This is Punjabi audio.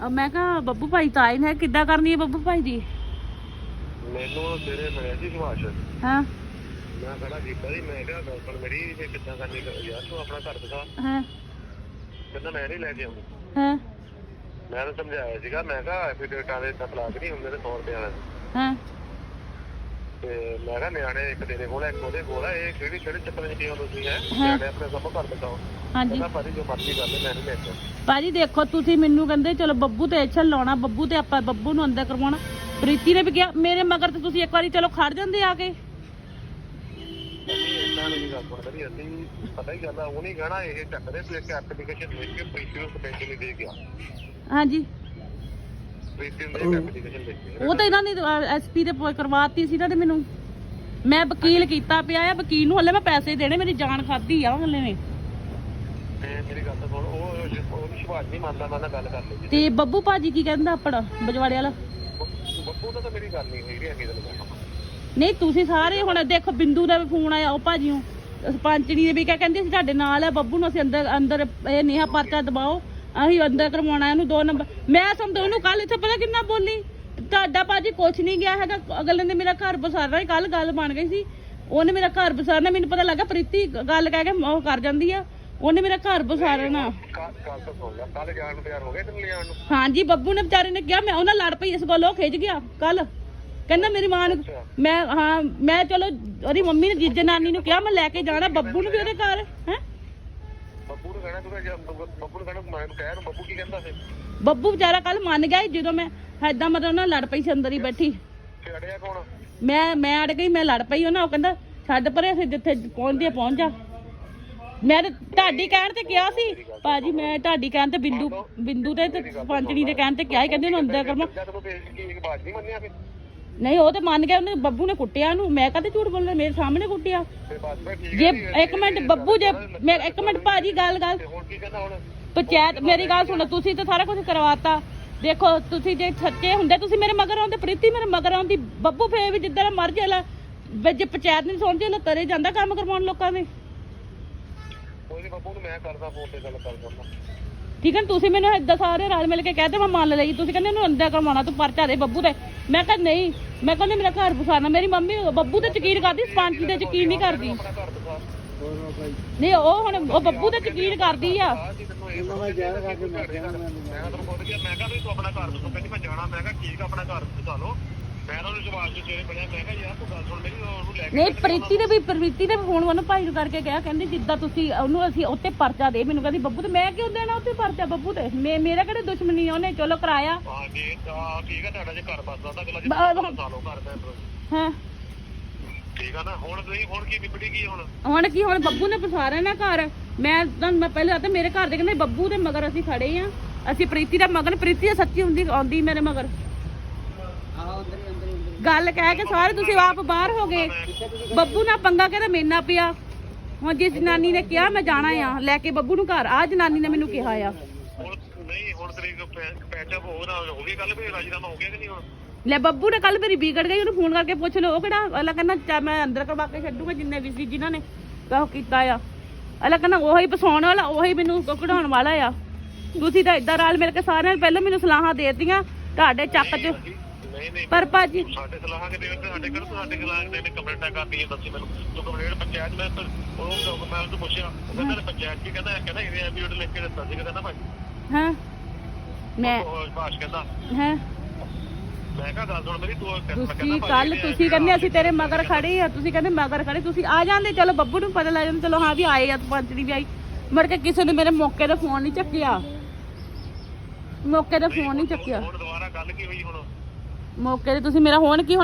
ਮੈਂ ਕਿਹਾ ਬੱਬੂ ਭਾਈ ਤਾਂ ਆਏ ਨੇ ਕਿੱਦਾਂ ਕਰਨੀ ਹੈ ਬੱਬੂ ਭਾਈ ਦੀ ਮੈਨੂੰ ਤੇਰੇ ਮਿਲਿਆ ਸੀ ਹਾਂ। ਮੈਂ ਖੜਾ ਕੀਤਾ ਸੀ। ਮੈਂ ਕਿਹਾ ਗਲਪਨ ਮੇਰੀ ਇਹ ਕਿੱਦਾਂ ਕਰਨੀ ਕਰ- ਯਾਰ ਤੂੰ ਆਪਣਾ ਘਰ ਦਿਖਾ। ਹਾਂ। ਕਹਿੰਦਾ ਮੈਂ ਨਹੀਂ ਲੈ ਕੇ ਆਉਂਦਾ। ਹਾਂ। ਮੈਂ ਉਹਨੂੰ ਸਮਝਾਇਆ ਸੀਗਾ। ਮੈਂ ਕਿਹਾ ਐਫੀਡੇਟਾਂ ਦੇ ਤਾਂ ਤਲਾਕ ਨਹੀਂ ਹੁੰਦੇ ਤੇ 100 ਰੁਪਏ ਵਾਲਾ। ਹਾਂ। ਤੇ ਮੈਂ ਕਿਹਾ ਨਿਆਣੇ ਇੱਕ ਤੇਰੇ ਕੋਲ ਇੱਕ ਉਹਦੇ ਕੋਲ ਹੈ ਇਹ ਕਿਹੜੀ ਕਿਹੜੇ ਚੱਕਰ ਵਿੱਚ ਕਿਉਂ ਤੁਸੀਂ ਹੈ। ਨਿਆਣੇ ਆਪਣੇ ਸਭ ਘਰ ਦਿਖਾਓ ਹਾਂਜੀ। ਕਹਿੰਦਾ ਭਾਜੀ ਜੋ ਮਰਜ਼ੀ ਕਰ ਲੈ ਮੈਂ ਨਹੀਂ ਲੈ ਕੇ ਆਉਂਦਾ ਭਾਜੀ ਦੇਖੋ ਤੁਸੀਂ ਮੈਨੂੰ ਕਹਿੰਦੇ ਚਲੋ ਬੱਬੂ ਤੇ ਐਕਸ਼ਨ ਲਾਉਣਾ ਬੱਬੂ ਤੇ ਆਪਾਂ ਬੱਬੂ ਨੂੰ ਅੰਦਰ ਕਰਵਾਉਣਾ। ਪ੍ਰੀਤੀ ਨੇ ਵੀ ਕਿਹਾ ਮੇਰੇ ਮਗਰ ਤੇ ਤੁਸੀਂ ਇੱਕ ਵਾਰੀ ਚਲੋ ਖੜ ਜਾਂਦੇ ਆ ਕੇ। ਅਸੀਂ ਇਦਾਂ ਨਹੀਂ ਗੱਲ ਸੁਣਦੇ ਅਸੀਂ ਪਤਾ ਹੀ ਗੱਲ ਆ ਉਹ ਨਹੀਂ ਕਹਿਣਾ ਇਹ ਚੱਕਦੇ ਤੂੰ ਇੱਕ ਐਪਲੀਕੇਸ਼ਨ ਲਿਖ ਕੇ ਪ੍ਰੀਤੀ ਨੂੰ ਸਪੈਸ਼ਲੀ ਦੇ ਗਿਆ ਹਾਂਜੀ ਪ੍ਰੀਤੀ ਨੂੰ ਇੱਕ ਐਪਲੀਕੇਸ਼ਨ ਲਿਖ ਕੇ ਉਹ ਤਾਂ ਇਹਨਾਂ ਨੇ ਐਸਪੀ ਦੇ ਕਰਵਾਤੀ ਸੀ ਨਾ ਤੇ ਮੈਨੂੰ ਮੈਂ ਵਕੀਲ ਕੀਤਾ ਪਿਆ ਆ ਵਕੀਲ ਨੂੰ ਹਲੇ ਮੈਂ ਪੈਸੇ ਦੇਣੇ ਮੇਰੀ ਜਾਨ ਖਾਦੀ ਆ ਹਲੇ ਨੇ ਤੇ ਬੱਬੂ ਭਾਜੀ ਕੀ ਕਹਿੰਦਾ ਆਪਣਾ ਬਜਵਾੜੇ ਵਾਲਾ? ਬੱਬੂ ਨਾਲ ਤਾਂ ਮੇਰੀ ਗੱਲ ਨਹੀਂ ਅੱਗੇ ਤੁਸੀਂ ਸਾਰੇ ਹੁਣ ਦੇਖੋ ਬਿੰਦੂ ਦਾ ਵੀ ਫੋਨ ਆਇਆ ਉਹ ਭਾਜੀ ਨੂੰ। ਸਰਪੰਚਣੀ ਦੇ ਵੀ ਕਹਿੰਦੇ ਸੀ ਤੁਹਾਡੇ ਨਾਲ ਹੈ ਬੱਬੂ ਨੂੰ ਅਸੀਂ ਅੰਦਰ ਅੰਦਰ ਇਹ ਨੇਹਾ ਪਰਚਾ ਦਬਾਓ। ਅਸੀਂ ਅੰਦਰ ਕਰਵਾਉਣਾ ਇਹਨੂੰ ਦੋ ਨੰਬਰ। ਮੈਂ ਸਮਝ ਉਹਨੂੰ ਕੱਲ ਇੱਥੇ ਪਤਾ ਕਿੰਨਾ ਬੋਲੀ। ਤੁਹਾਡਾ ਭਾਜੀ ਕੁਛ ਨਹੀਂ ਗਿਆ ਹੈਗਾ। ਅਗਲੇ ਨੇ ਮੇਰਾ ਘਰ ਬਸਾਰਨਾ ਕੱਲ ਗੱਲ ਬਣ ਗਈ ਸੀ। ਉਹਨੇ ਮੇਰਾ ਘਰ ਬਸਾਰਨਾ ਮੈਨੂੰ ਪਤਾ ਲੱਗਾ ਪ੍ਰੀਤੀ ਗੱਲ ਕਹਿ ਕੇ ਉਹ ਕਰ ਜਾਂਦੀ ਆ। ਉਹਨੇ ਮੇਰਾ ਘਰ ਬਸਾਰਨਾ ਹੋ ਹਾਂਜੀ ਬੱਬੂ ਨੇ ਵਿਚਾਰੇ ਨੇ ਕਿਹਾ ਮੈਂ ਉਹਨਾਂ ਲੜ ਪਈ ਇਸ ਗੱਲ ਉਹ ਖਿੱਚ ਗਿਆ ਕੱਲ ਕਹਿੰਦਾ ਮੇਰੀ ਮਾਂ ਨੂੰ ਮੈਂ ਹਾਂ ਮੈਂ ਚਲੋ ਉਹਦੀ ਮੰਮੀ ਨੇ ਜੀਜੇ ਨਾਨੀ ਨੂੰ ਕਿਹਾ ਮੈਂ ਲੈ ਕੇ ਜਾਣਾ ਬੱਬੂ ਨੂੰ ਵੀ ਉਹਦੇ ਘਰ ਹੈ? ਨੂੰ ਕਹਿਣਾ ਬੱਬੂ ਨੂੰ ਕਹਿਣਾ ਮੈਂ ਨੂੰ ਕਹਿ ਨੂੰ ਬੱਬੂ ਕੀ ਕਹਿੰਦਾ ਸੀ ਬੱਬੂ ਵਿਚਾਰਾ ਕੱਲ ਮੰਨ ਗਿਆ ਸੀ ਜਦੋਂ ਮੈਂ ਐਦਾਂ ਮਤਲਬ ਨਾ ਲੜ ਪਈ ਸੀ ਅੰਦਰ ਹੀ ਬੈਠੀ। ਤੇ ਅੜਿਆ ਕੌਣ? ਮੈਂ ਮੈਂ ਅੜ ਗਈ ਮੈਂ ਲੜ ਪਈ ਉਹਨਾਂ ਉਹ ਕਹਿੰਦਾ ਛੱਡ ਪਰੇ ਅਸੀਂ ਜਿੱਥੇ ਪਹੁੰਚਦੀ ਆ ਪਹੁੰਚ ਜਾ। ਮੈਂ ਤਾਂ ਤੁਹਾਡੀ ਕਹਿਣ ਤੇ ਕਿਹਾ ਸੀ ਭਾਜੀ ਮੈਂ ਤੁਹਾਡੀ ਕਹਿਣ ਤੇ ਬਿੰਦੂ ਬਿੰਦੂ ਤੇ ਤੇ ਪੰਚਣੀ ਦੇ ਕਹਿਣ ਤੇ ਕਿਹਾ ਹੀ ਕਹਿੰਦੇ ਉਹਨੂੰ ਅੰਦਰ ਕਰਨਾ। ਜਦ ਤੈਨੂੰ ਭੇਜ ਕੀ ਇੱਕ ਬਾਤ ਨਹੀਂ ਮੰਨਿਆ ਫਿਰ? ਨਹੀਂ ਉਹ ਤੇ ਮੰਨ ਗਿਆ ਉਹਨੇ ਬੱਬੂ ਨੇ ਕੁੱਟਿਆ ਉਹਨੂੰ। ਮੈਂ ਕਦੇ ਝੂਠ ਬੋਲਣਾ? ਮੇਰੇ ਸਾਹਮਣੇ ਕੁੱਟਿਆ। ਜੇ ਇੱਕ ਮਿੰਟ ਬੱਬੂ ਜੇ ਮੈਂ ਇੱਕ ਮਿੰਟ ਭਾਜੀ ਗੱਲ ਗੱਲ। ਪੰਚਾਇਤ ਮੇਰੀ ਗੱਲ ਸੁਣੋ ਤੁਸੀਂ ਤਾਂ ਸਾਰਾ ਕੁਝ ਕਰਵਾਤਾ। ਦੇਖੋ ਤੁਸੀਂ ਜੇ ਸੱਚੇ ਹੁੰਦੇ ਤੁਸੀਂ ਮੇਰੇ ਮਗਰ ਆਉਂਦੇ ਪ੍ਰੀਤੀ ਮੇਰੇ ਮਗਰ ਆਉਂਦੀ। ਬੱਬੂ ਫੇ ਵੀ ਜਿੱਦਾਂ ਮਰ ਜਾਲਾ ਜੇ ਪੰਚਾਇਤ ਨਹੀਂ ਸੁਣਦੀ ਨਾ ਤਰੇ ਜਾਂਦਾ ਕੰਮ ਕਰਵਾਉਣ ਲੋਕਾਂ ਦੇ। ਕੋਈ ਨੀ ਬੱਬੂ ਨੂੰ ਮੈਂ ਕਰਦਾ ਫੋਨ ਤੇ ਗੱਲ ਕਰ ਦਿੰਦਾ ਠੀਕ ਹੈ ਨਾ? ਤੁਸੀਂ ਮੈਨੂੰ ਏਦਾਂ ਸਾਰੇ ਰਲ ਮਿਲ ਕੇ ਕਹਤੇ ਮੈਂ ਮੰਨ ਲਈ ਤੁਸੀਂ ਕਹਿੰਦੇ ਇਹਨੂੰ ਅੰਦਰ ਕਰਵਾਉਣਾ, ਤੂੰ ਪਰਚਾ ਦੇ ਬੱਬੂ ਤੇ ਮੈਂ ਕਿਹਾ ਨਹੀਂ, ਮੈਂ ਕਹਿੰਦੀ ਮੇਰਾ ਘਰ ਬਸਾਨਾ ਮੇਰੀ ਮੰਮੀ ਬੱਬੂ ਤੇ ਯਕੀਨ ਕਰਦੀ ਸਪੰਚ ਤੇ ਯਕੀਨ ਨਹੀਂ ਕਰਦੀ। ਆਪਣਾ ਘਰ ਦਿਖਾ ਨਹੀਂ, ਉਹ ਹੁਣ, ਉਹ ਬੱਬੂ ਤੇ ਯਕੀਨ ਕਰਦੀ ਆ। ਆ ਜੀ ਤੈਨੂੰ ਇਹ ਮੈਂ ਜਾ ਰਿਹਾ ਕਿ ਮੈਂ ਤੈਨੂੰ ਖੁਦ ਕਿਹਾ ਮੈਂ ਕਿਹਾ ਵੀ ਤੂੰ ਆਪਣਾ ਘਰ ਦੱਸੋ ਕਹਿੰਦੀ ਮੈਂ ਜਾਣਾ ਮੈਂ ਕਿਹਾ ਠੀਕ ਆ ਆਪਣਾ ਘਰ ਦਿਖਾ ਲਓ ਮੈਂ ਤਾਂ ਉਹਨੂੰ ਜਵਾਬ ਚ ਤੇਰੇ ਬਣਿਆ ਮੈਂ ਕਿਹਾ ਯਾਰ, ਤੂੰ ਗੱਲ ਸੁਣ ਮੇਰੀ। ਉਹਨੂੰ ਲੈ ਕੇ ਨਹੀਂ ਪ੍ਰੀਤੀ ਨੇ ਵੀ ਪ੍ਰੀਤੀ ਨੇ ਫੋਨ ਮੈਨੂੰ ਭਾਈ ਨੂੰ ਕਰਕੇ ਕਿਹਾ ਕਹਿੰਦੀ ਜਿੱਦਾਂ ਤੁਸੀਂ ਉਹਨੂੰ ਅਸੀਂ ਉੱਤੇ ਪਰਚਾ ਦੇ ਮੈਨੂੰ ਕਹਿੰਦੀ ਬੱਬੂ ਤੇ ਮੈਂ ਕਿਉਂ ਦੇਣਾ ਉੱਤੇ ਪਰਚਾ ਬੱਬੂ ਤੇ? ਮੇ- ਮੇਰਾ ਕਿਹੜੇ ਦੁਸ਼ਮਣੀ ਆ ਉਹਨੇ? ਚਲੋ ਕਰਾਇਆ। ਹਾਂ ਜੀ ਤਾਂ ਠੀਕ ਆ ਤੁਹਾਡਾ ਜੇ ਘਰ ਬਸਦਾ ਤਾਂ ਅਗਲਾ ਜੀ ਬ- ਸਾਲੋ ਘਰ ਦਾ ਹਾਂ। ਠੀਕ ਆ ਨਾ ਹੁਣ ਤੁਸੀਂ ਹੁਣ ਕੀ ਨਿਬੜੀ ਗਈ ਹੁਣ? ਹੁਣ ਕੀ ਹੁਣ ਬੱਬੂ ਨੇ ਪਸਾਰਿਆ ਨਾ ਘਰ। ਮੈਂ ਤੁਹਾਨੂੰ ਮੈਂ ਪਹਿਲੇ ਤਾਂ ਮੇਰੇ ਘਰ ਦੇ ਕਹਿੰਦੇ ਬੱਬੂ ਦੇ ਮਗਰ ਅਸੀਂ ਖੜੇ ਆ। ਅਸੀਂ ਪ੍ਰੀਤੀ ਦਾ ਮਗਰ ਪ੍ਰੀਤੀ ਸੱਚੀ ਹੁੰਦੀ ਆਉਂਦੀ ਮੇਰੇ ਮਗਰ। ਗੱਲ ਕਹਿ ਕੇ ਸਾਰੇ ਤੁਸੀਂ ਆਪ ਬਾਹਰ ਹੋ ਗਏ। ਬੱਬੂ ਨਾਲ ਪੰਗਾ ਕਹਿੰਦਾ? ਮੇਨਾ ਪਿਆ। ਹੁਣ ਜਿਸ ਜਨਾਨੀ ਨੇ ਕਿਹਾ ਮੈਂ ਜਾਣਾ ਆ। ਲੈ ਕੇ ਬੱਬੂ ਨੂੰ ਘਰ। ਆ ਜਨਾਨੀ ਨੇ ਮੈਨੂੰ ਕਿਹਾ ਆ। ਹੁਣ ਨਹੀਂ ਹੁਣ ਤੇਰੀ ਪੈਚਅਪ ਹੋ ਨਾ ਹੋ ਗਈ ਕੱਲ ਵੀ ਰਾਜੀਨਾਮਾ ਹੋ ਗਿਆ ਕਿ ਨਹੀਂ ਹੁਣ? ਲੈ ਬੱਬੂ ਨੇ ਕੱਲ ਮੇਰੀ ਵਿਗੜ ਗਈ ਉਹਨੂੰ ਫੋਨ ਕਰਕੇ ਪੁੱਛ ਲਓ। ਉਹ ਕਿਹੜਾ ਅਲਾ ਕਹਿੰਦਾ ਮੈਂ ਅੰਦਰ ਕਰਵਾ ਕੇ ਛੱਡੂਗਾ ਜਿੰਨੇ ਵੀ ਸੀ ਜਿਨ੍ਹਾਂ ਨੇ ਉਹ ਕੀਤਾ ਆ। ਅਲਾ ਕਹਿੰਦਾ ਉਹੀ ਫਸਾਉਣ ਵਾਲਾ ਉਹੀ ਮੈਨੂੰ ਕਢਾਉਣ ਵਾਲਾ ਆ। ਤੁਸੀਂ ਤਾਂ ਇਦਾਂ ਰਲ ਮਿਲ ਕੇ ਸਾਰਿਆਂ ਨੇ ਪਹਿਲਾਂ ਮੈਨੂੰ ਸਲਾਹਾਂ ਦੇ ਦਿੱਤੀਆਂ। ਤੁਹਾਡੇ ਚੱਕ 'ਚ ਪਰ ਭਾਜੀ ਸਾਡੇ ਸਲਾਹਾਂ ਕਿ ਦੇਵੇ ਸਾਡੇ ਕਰ ਸਾਡੇ ਖਿਲਾਫ ਨੇ ਕਮੈਂਟਾਂ ਕਰਦੀਆਂ ਦੱਸੀ ਮੈਨੂੰ। ਤੂੰ ਕੰਪਲੇਂਟ ਪੰਚਾਇਤ ਮੈਂ ਉਹ ਮੈਂ ਉਹਨੂੰ ਪੁੱਛਿਆ ਉਹ ਕਹਿੰਦਾ ਨੇ ਪੰਚਾਇਤ ਕੀ ਕਹਿੰਦਾ ਕਹਿੰਦਾ ਇਹਨੇ ਐਬੀਊਟ ਲਿਖ ਕੇ ਦਿੱਤਾ ਸੀ ਕਹਿੰਦਾ ਭਾਈ ਹਾਂ। ਮੈਂ ਉਹ ਭਾਸ਼ ਕਹਿੰਦਾ। ਹਾਂ। ਮੈਂ ਕਿਹਾ ਗੱਲ ਸੁਣ ਮੇਰੀ ਤੂੰ ਕਹਿੰਦਾ ਤੁਸੀਂ ਕੱਲ ਤੁਸੀਂ ਕਹਿੰਦੇ ਅਸੀਂ ਤੇਰੇ ਮਗਰ ਖੜੇ ਆ ਤੁਸੀਂ ਕਹਿੰਦੇ ਮਗਰ ਖੜੇ ਤੁਸੀਂ ਆ ਜਾਂਦੇ ਚਲੋ ਬੱਬੂ ਨੂੰ ਪਤਾ ਲੱਗ ਜਾਂਦਾ ਚਲੋ ਹਾਂ ਵੀ ਆਏ ਆ ਪੰਚਣੀ ਵੀ ਆਈ। ਮਰ ਕੇ ਕਿਸੇ ਨੇ ਮੇਰੇ ਮੌਕੇ ਤੇ ਫੋਨ ਨਹੀਂ ਚੱਕਿਆ। ਮੌਕੇ ਤੇ ਫੋਨ ਨਹੀਂ ਚੱਕਿਆ। ਹੁਣ ਦੁਬਾਰਾ ਗੱਲ ਕੀ ਹੋਈ ਹੁਣ? ਮੌਕੇ ਤੇ ਤੁਸੀਂ ਮੇਰਾ ਹੋਣ ਕੀ ਹੁਣ?